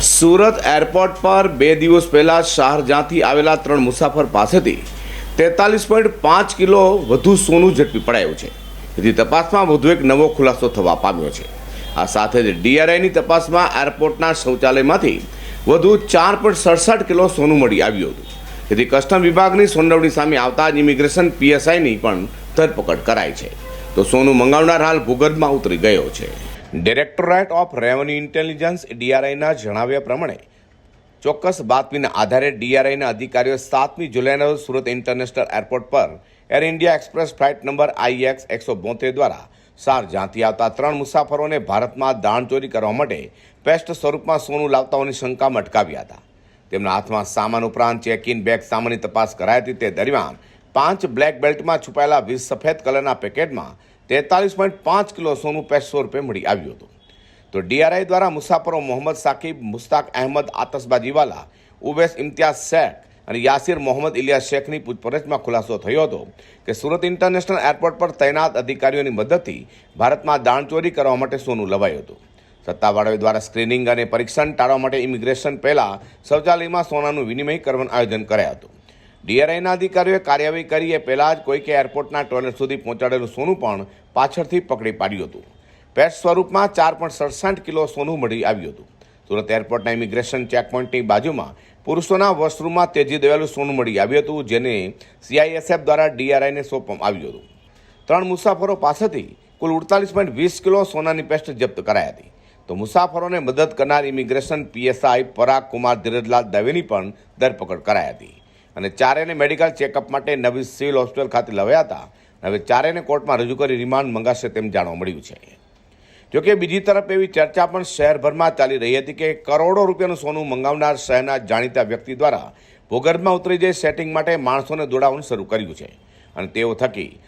Surat airport પર બે દિવસ પહેલાં શાહરજહાંથી આવેલા ત્રણ મુસાફર પાસેથી તેતાલીસ પોઈન્ટ પાંચ કિલો વધુ સોનું ઝડપી પડાયું છે. જેથી તપાસમાં વધુ એક નવો ખુલાસો થવા પામ્યો છે. આ સાથે જ ડીઆરઆઈની તપાસમાં એરપોર્ટના શૌચાલયમાંથી વધુ ચાર પોઈન્ટ સડસઠ કિલો સોનું મળી આવ્યું હતું. જેથી કસ્ટમ વિભાગની સોનવણી સામે આવતા જ ઇમિગ્રેશન પીએસઆઈની પણ ધરપકડ કરાઈ છે. તો સોનું મંગાવનાર હાલ ભૂગર્ભમાં ઉતરી ગયો છે. ડિરેક્ટોરેટ ઓફ રેવન્યુ ઇન્ટેલિજન્સ, ડીઆરઆઈના જણાવ્યા પ્રમાણે, ચોક્કસ બાતમીના આધારે ડીઆરઆઈના અધિકારીઓ સાતમી જુલાઈના રોજ સુરત ઇન્ટરનેશનલ એરપોર્ટ પર Air India Express flight number IX એકસો બોતેર દ્વારા શારજાહથી આવતા ત્રણ મુસાફરોને ભારતમાં દાણચોરી કરવા માટે પેસ્ટ સ્વરૂપમાં સોનું લાવતાઓની શંકામાં અટકાવ્યા હતા. તેમના હાથમાં સામાન ઉપરાંત ચેક ઇન બેગ સામાનની તપાસ કરાઈ હતી. તે દરમિયાન પાંચ બ્લેક બેલ્ટમાં છુપાયેલા વીસ સફેદ કલરના પેકેટમાં તેતાલીસ પોઈન્ટ પાંચ કિલો સોનું પેસ્ટ સ્વરૂપે મળી આવ્યું હતું. તો ડીઆરઆઈ દ્વારા મુસાફરો મોહમ્મદ સાકિબ, મુસ્તાક અહેમદ આતશબાજીવાલા ઉવેસ ઇમ્તિયાઝ શેખ અને યાસિર મોહમ્મદ ઇલિયાસ શેખની પૂછપરછમાં ખુલાસો થયો હતો કે સુરત ઇન્ટરનેશનલ એરપોર્ટ પર તૈનાત અધિકારીઓની મદદથી ભારતમાં દાણચોરી કરવા માટે સોનું લવાયું હતું. સત્તાવાળાઓ દ્વારા સ્ક્રીનિંગ અને પરીક્ષણ ટાળવા માટે ઇમિગ્રેશન પહેલાં શૌચાલયમાં સોનાનું વિનિમય કરવાનું આયોજન કરાયું હતું. ડીઆરઆઈના અધિકારીઓએ કાર્યવાહી કરી એ પહેલાં જ કોઈકે એરપોર્ટના ટોયલેટ સુધી પહોંચાડેલું સોનું પણ પાછળથી પકડી પાડ્યું હતું. પેટ સ્વરૂપમાં ચાર પોઈન્ટ સડસઠ કિલો સોનું મળી આવ્યું હતું. સુરત એરપોર્ટના ઇમિગ્રેશન ચેકપોઇન્ટની બાજુમાં પુરુષોના વોશરૂમમાં તેજી દેવાયેલું સોનું મળી આવ્યું હતું, જેને સીઆઈએસએફ દ્વારા ડીઆરઆઈને સોંપવામાં આવ્યું હતું. ત્રણ મુસાફરો પાસેથી કુલ ઉડતાલીસ પોઈન્ટ વીસ કિલો સોનાની પેસ્ટ જપ્ત કરાઈ હતી. તો મુસાફરોને મદદ કરનાર ઇમિગ્રેશન પીએસઆઈ પરાગ કુમાર ધીરજલાલ દવેની પણ ધરપકડ કરાઈ હતી. અને ચારેયને મેડિકલ ચેકઅપ માટે નવી સિવિલ હોસ્પિટલ ખાતે લવાયા હતા. હવે ચારેયને કોર્ટમાં રજૂ કરી રિમાન્ડ મંગાશે તેમ જાણવા મળ્યું છે. જોકે બીજી તરફ એવી ચર્ચા પણ શહેરભરમાં ચાલી રહી હતી કે કરોડો રૂપિયાનું સોનું મંગાવનાર શહેરના જાણીતા વ્યક્તિ દ્વારા ભૂગર્ભમાં ઉતરી જઈ સેટિંગ માટે માણસોને દોડાવવાનું શરૂ કર્યું છે. અને તેઓ થકી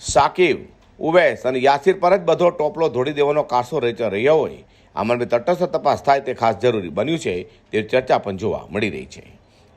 સાકિબ, ઉવેસ અને યાસિર પર જ બધો ટોપલો ધોડી દેવાનો કારસો રચી રહ્યો હોય. આ મામલે તટસ્થ તપાસ થાય તે ખાસ જરૂરી બન્યું છે. તેવી ચર્ચા પણ જોવા મળી રહી છે.